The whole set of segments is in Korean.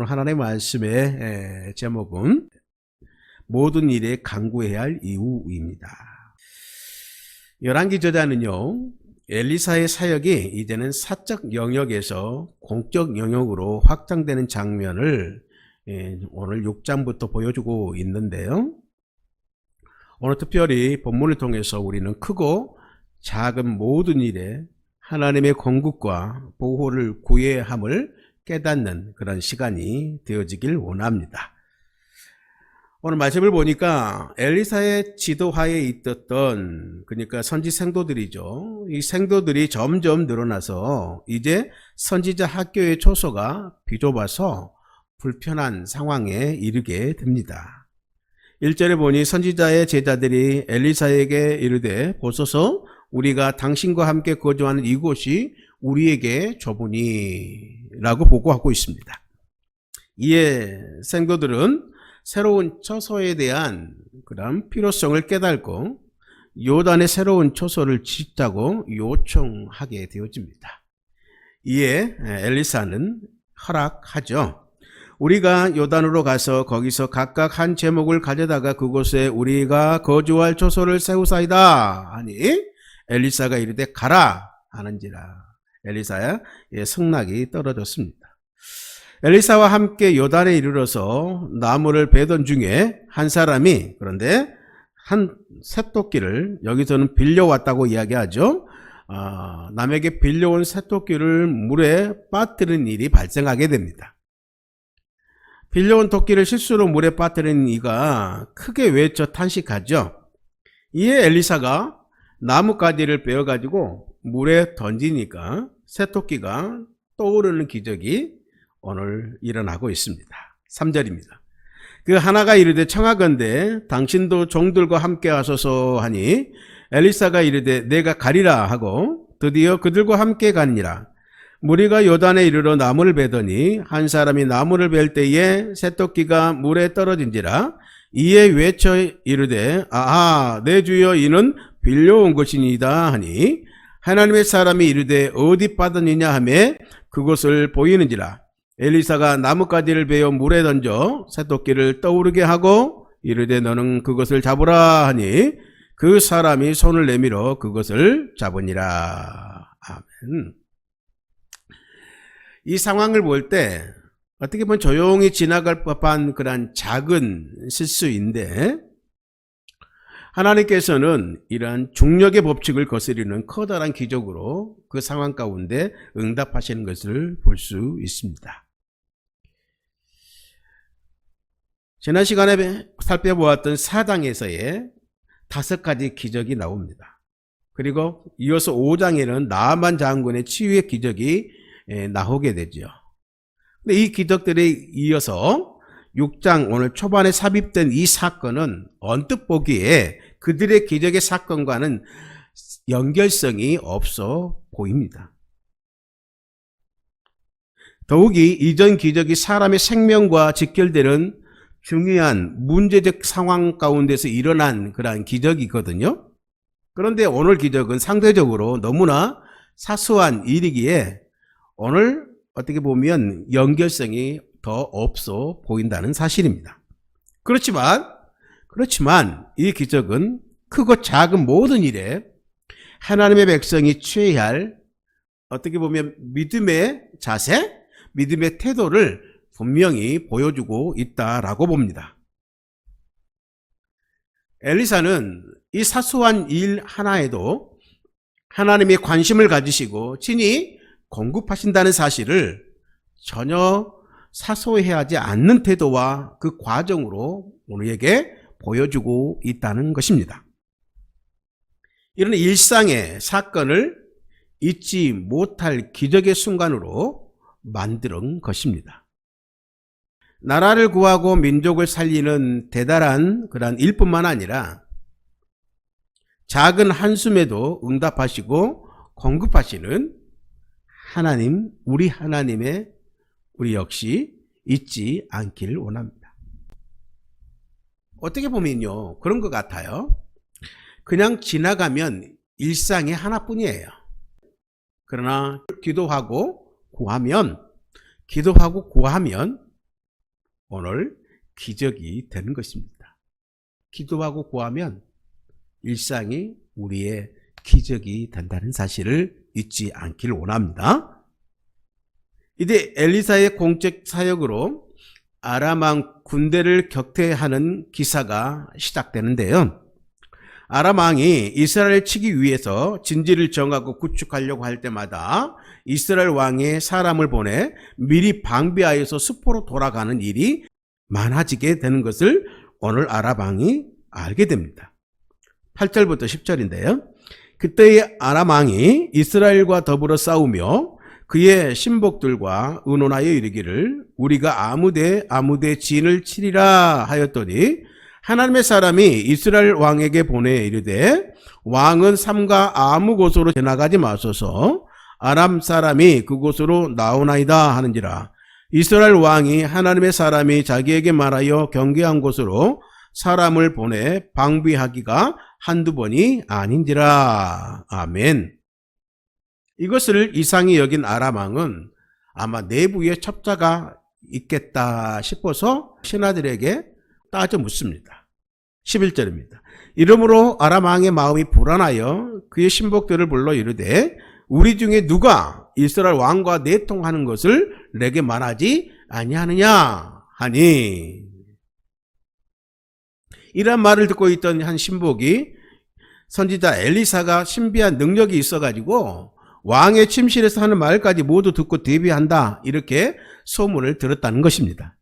오늘 하나님의 말씀의 에, 제목은 모든 일에 강구해야 할 이유입니다. 열왕기 저자는요. 엘리사의 사역이 이제는 사적 영역에서 공적 영역으로 확장되는 장면을 예, 오늘 6장부터 보여주고 있는데요. 오늘 특별히 본문을 통해서 우리는 크고 작은 모든 일에 하나님의 건국과 보호를 구해야 함을 깨닫는 그런 시간이 되어지길 원합니다. 오늘 말씀을 보니까 엘리사의 지도하에 있었던 그러니까 선지 생도들이죠. 이 생도들이 점점 늘어나서 이제 선지자 학교의 초소가 비좁아서 불편한 상황에 이르게 됩니다. 1절에 보니 선지자의 제자들이 엘리사에게 이르되 보소서 우리가 당신과 함께 거주하는 이곳이 우리에게 좁으니 라고 보고하고 있습니다. 이에 생도들은 새로운 처소에 대한 그런 필요성을 깨닫고 요단의 새로운 처소를 짓자고 요청하게 되어집니다. 이에 엘리사는 허락하죠. 우리가 요단으로 가서 거기서 각각 한 제목을 가져다가 그곳에 우리가 거주할 처소를 세우사이다 하니 엘리사가 이르되 가라 하는지라 엘리사의 성낙이 떨어졌습니다. 엘리사와 함께 요단에 이르러서 나무를 베던 중에 한 사람이 그런데 한 새토끼를 여기서는 빌려왔다고 이야기하죠. 아, 남에게 빌려온 새토끼를 물에 빠뜨린 일이 발생하게 됩니다. 빌려온 토끼를 실수로 물에 빠뜨린 이가 크게 외쳐 탄식하죠. 이에 엘리사가 나뭇가지를 베어가지고 물에 던지니까 새토끼가 떠오르는 기적이 오늘 일어나고 있습니다. 3절입니다. 그 하나가 이르되 청하건대 당신도 종들과 함께 하소서 하니 엘리사가 이르되 내가 가리라 하고 드디어 그들과 함께 가니라. 무리가 요단에 이르러 나무를 베더니 한 사람이 나무를 벨 때에 새토끼가 물에 떨어진지라 이에 외쳐 이르되 아하 내 주여 이는 빌려온 것이니이다 하니 하나님의 사람이 이르되 어디 빠졌느냐 하매 그곳을 보이는지라 엘리사가 나뭇가지를 베어 물에 던져 새토끼를 떠오르게 하고 이르되 너는 그것을 잡으라 하니 그 사람이 손을 내밀어 그것을 잡으니라. 아멘. 이 상황을 볼 때 어떻게 보면 조용히 지나갈 법한 그런 작은 실수인데 하나님께서는 이러한 중력의 법칙을 거스리는 커다란 기적으로 그 상황 가운데 응답하시는 것을 볼 수 있습니다. 지난 시간에 살펴보았던 사당에서의 다섯 가지 기적이 나옵니다. 그리고 이어서 5장에는 나만 장군의 치유의 기적이 나오게 되죠. 근데 이 기적들에 이어서 6장 오늘 초반에 삽입된 이 사건은 언뜻 보기에 그들의 기적의 사건과는 연결성이 없어 보입니다. 더욱이 이전 기적이 사람의 생명과 직결되는 중요한 문제적 상황 가운데서 일어난 그러한 기적이거든요. 그런데 오늘 기적은 상대적으로 너무나 사소한 일이기에 오늘 어떻게 보면 연결성이 더 없어 보인다는 사실입니다. 그렇지만, 그렇지만 이 기적은 크고 작은 모든 일에 하나님의 백성이 취해야 할 어떻게 보면 믿음의 자세, 믿음의 태도를 분명히 보여주고 있다라고 봅니다. 엘리사는 이 사소한 일 하나에도 하나님의 관심을 가지시고 친히 공급하신다는 사실을 전혀 사소해하지 않는 태도와 그 과정으로 우리에게 보여주고 있다는 것입니다. 이런 일상의 사건을 잊지 못할 기적의 순간으로 만드는 것입니다. 나라를 구하고 민족을 살리는 대단한 그러한 일뿐만 아니라 작은 한숨에도 응답하시고 공급하시는 하나님, 우리 하나님의 우리 역시 잊지 않기를 원합니다. 어떻게 보면요, 그런 것 같아요. 그냥 지나가면 일상의 하나뿐이에요. 그러나 기도하고 구하면, 기도하고 구하면 오늘 기적이 되는 것입니다. 기도하고 구하면 일상이 우리의 기적이 된다는 사실을 잊지 않기를 원합니다. 이제 엘리사의 공적 사역으로 아람왕 군대를 격퇴하는 기사가 시작되는데요. 아람왕이 이스라엘을 치기 위해서 진지를 정하고 구축하려고 할 때마다 이스라엘 왕의 사람을 보내 미리 방비하여서 수포로 돌아가는 일이 많아지게 되는 것을 오늘 아람왕이 알게 됩니다. 8절부터 10절인데요. 그때의 아람왕이 이스라엘과 더불어 싸우며 그의 신복들과 의논하여 이르기를 우리가 아무데 아무데 진을 치리라 하였더니 하나님의 사람이 이스라엘 왕에게 보내 이르되 왕은 삼가 아무 곳으로 지나가지 마소서. 아람 사람이 그곳으로 나오나이다 하는지라. 이스라엘 왕이 하나님의 사람이 자기에게 말하여 경계한 곳으로 사람을 보내 방비하기가 한두 번이 아닌지라. 아멘 이것을 이상히 여긴 아람왕은 아마 내부에 첩자가 있겠다 싶어서 신하들에게 따져 묻습니다. 11절입니다. 이러므로 아람왕의 마음이 불안하여 그의 신복들을 불러 이르되 우리 중에 누가 이스라엘 왕과 내통하는 것을 내게 말하지 아니하느냐 하니 이런 말을 듣고 있던 한 신복이 선지자 엘리사가 신비한 능력이 있어가지고 왕의 침실에서 하는 말까지 모두 듣고 대비한다 이렇게 소문을 들었다는 것입니다.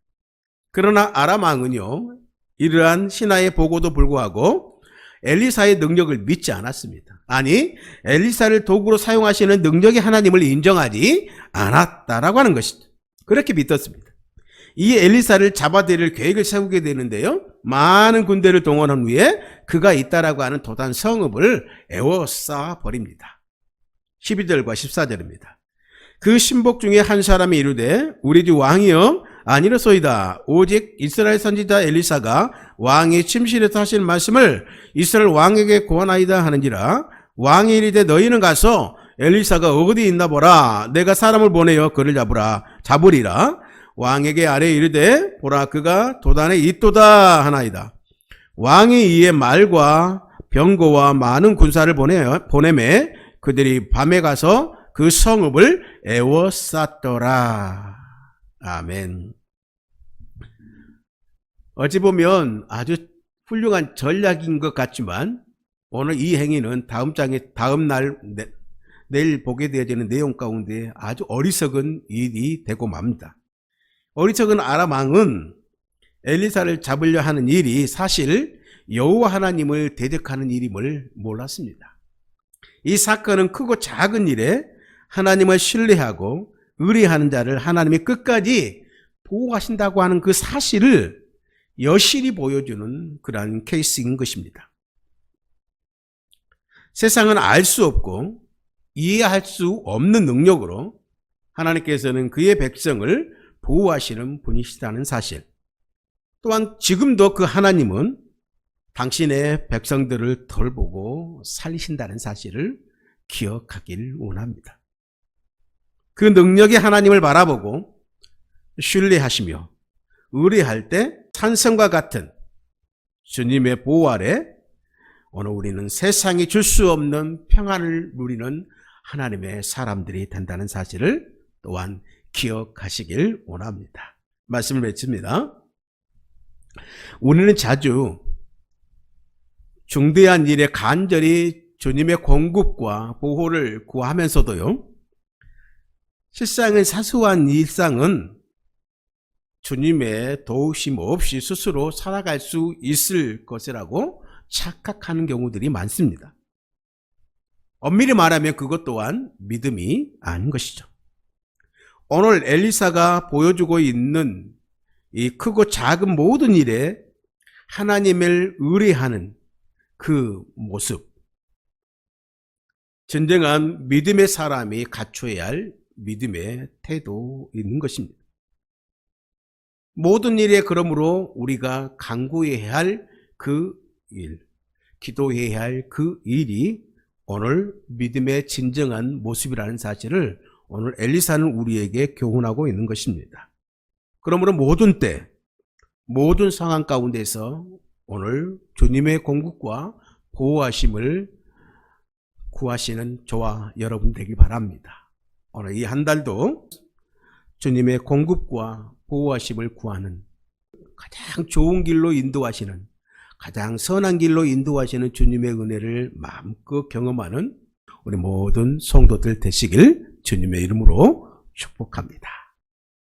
그러나 아람 왕은요 이러한 신하의 보고도 불구하고 엘리사의 능력을 믿지 않았습니다. 아니 엘리사를 도구로 사용하시는 능력의 하나님을 인정하지 않았다라고 하는 것이죠. 그렇게 믿었습니다. 이 엘리사를 잡아들일 계획을 세우게 되는데요. 많은 군대를 동원한 후에 그가 있다라고 하는 도단 성읍을 에워싸 버립니다. 12절과 14절입니다. 그 신복 중에 한 사람이 이르되 우리 주 왕이여 아니로소이다. 오직 이스라엘 선지자 엘리사가 왕의 침실에서 하신 말씀을 이스라엘 왕에게 고하나이다 하는지라 왕이 이르되 너희는 가서 엘리사가 어디 있나 보라. 내가 사람을 보내어 그를 잡으라. 잡으리라. 왕에게 아래 이르되 보라 그가 도단에 있도다 하나이다. 왕이 이에 말과 병거와 많은 군사를 보내 보내매 그들이 밤에 가서 그 성읍을 에워쌌더라. 아멘. 어찌 보면 아주 훌륭한 전략인 것 같지만 오늘 이 행위는 다음 장에 다음 날 내, 내일 보게 되어지는 내용 가운데 아주 어리석은 일이 되고 맙니다. 어리석은 아람 왕은 엘리사를 잡으려 하는 일이 사실 여호와 하나님을 대적하는 일임을 몰랐습니다. 이 사건은 크고 작은 일에 하나님을 신뢰하고 의뢰하는 자를 하나님이 끝까지 보호하신다고 하는 그 사실을 여실히 보여주는 그러한 케이스인 것입니다. 세상은 알 수 없고 이해할 수 없는 능력으로 하나님께서는 그의 백성을 보호하시는 분이시다는 사실. 또한 지금도 그 하나님은 당신의 백성들을 돌보고 살리신다는 사실을 기억하길 원합니다. 그 능력의 하나님을 바라보고 신뢰하시며 의뢰할 때 찬성과 같은 주님의 보호 아래 오늘 우리는 세상이 줄 수 없는 평안을 누리는 하나님의 사람들이 된다는 사실을 또한 기억하시길 원합니다. 말씀을 맺습니다. 우리는 자주 중대한 일에 간절히 주님의 공급과 보호를 구하면서도요, 실상은 사소한 일상은 주님의 도우심 없이 스스로 살아갈 수 있을 것이라고 착각하는 경우들이 많습니다. 엄밀히 말하면 그것 또한 믿음이 아닌 것이죠. 오늘 엘리사가 보여주고 있는 이 크고 작은 모든 일에 하나님을 의뢰하는 그 모습. 진정한 믿음의 사람이 갖춰야 할 믿음의 태도인 것입니다. 모든 일에 그러므로 우리가 강구해야 할 그 일, 기도해야 할 그 일이 오늘 믿음의 진정한 모습이라는 사실을 오늘 엘리사는 우리에게 교훈하고 있는 것입니다. 그러므로 모든 때 모든 상황 가운데서 오늘 주님의 공급과 보호하심을 구하시는 저와 여러분 되길 바랍니다. 오늘 이 한 달도 주님의 공급과 보호하심을 구하는 가장 좋은 길로 인도하시는 가장 선한 길로 인도하시는 주님의 은혜를 마음껏 경험하는 우리 모든 성도들 되시길 주님의 이름으로 축복합니다.